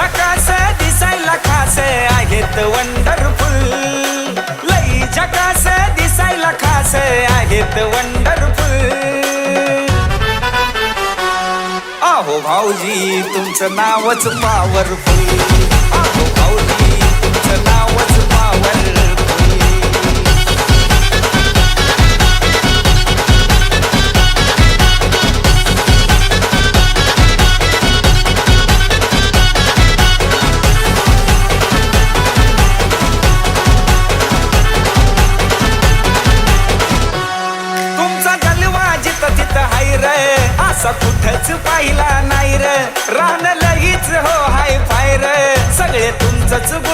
झकास दिसायला खास आहेत वंडरफुल लई झकास दिसायला खास आहेत वंडरफुल आहो भाऊजी तुमचं नावच पॉवरफुल That's a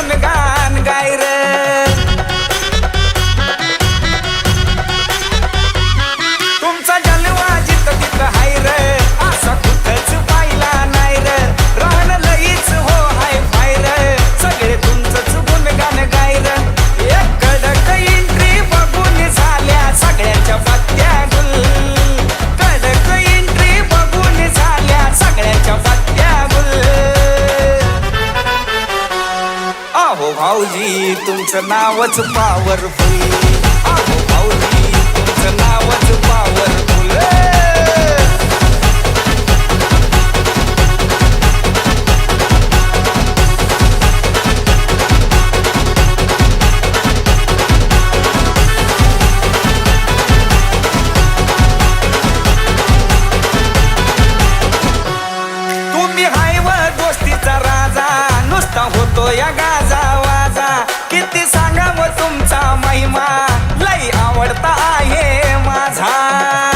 आहो भाऊजी तुमचं नावच पावरफुल आहो भाऊजी तुमचं नावच पावरफुल तुम्ही हायवर गोष्टीचा राजा नुसता होतो या गा देव तुमचा महिमा लय आवडता आहे माझा.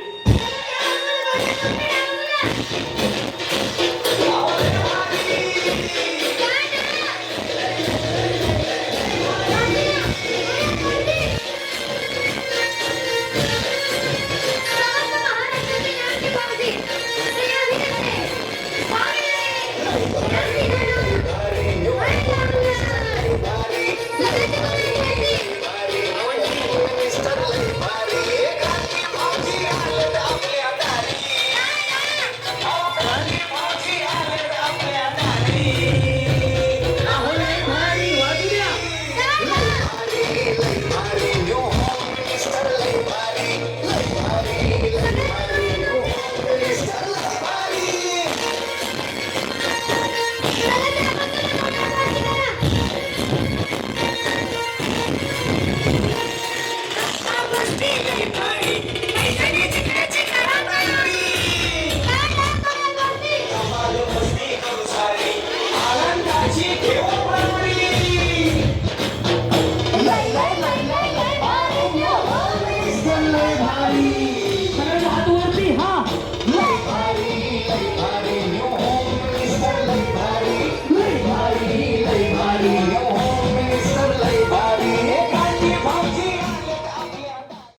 Bye.